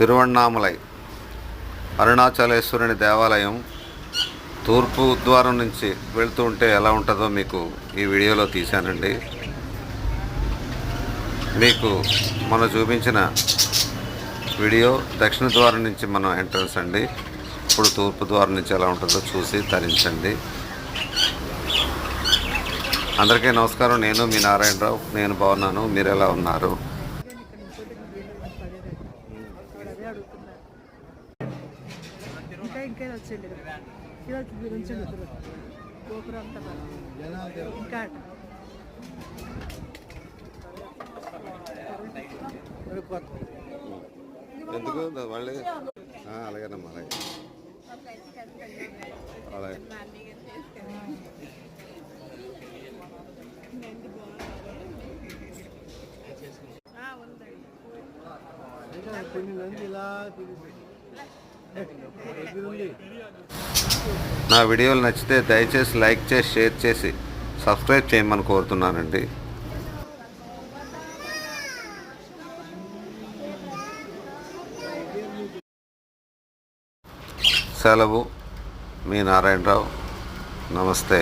తిరువణ్ణామలై అరుణాచలేశ్వరుని దేవాలయం తూర్పు ద్వారం నుంచి వెళ్తూ ఉంటే ఎలా ఉంటుందో మీకు ఈ వీడియోలో తీశానండి. మీకు మనం చూపించిన వీడియో దక్షిణ ద్వారం నుంచి మనం ఎంట్రన్స్ అండి. ఇప్పుడు తూర్పు ద్వారం నుంచి ఎలా ఉంటుందో చూసి తరించండి. అందరికీ నమస్కారం. నేను మీ నారాయణరావు. నేను బాగున్నాను. మీరు ఎలా ఉన్నారు? అదే అడుగుతున్నా ఇంకా ఇంకా ఇది వచ్చండి ఇది వచ్చింది ఉంచండి ఇద్దరు గోపురం అంతా. ఇంకా. ఎందుకు? మళ్ళీ అలాగేనమ్మా అలాగే. అలాగే. నా వీడియోలు నచ్చితే దయచేసి లైక్ చేసి షేర్ చేసి సబ్స్క్రైబ్ చేయమని కోరుతున్నానండి. సెలవు మీ నారాయణరావు. నమస్తే.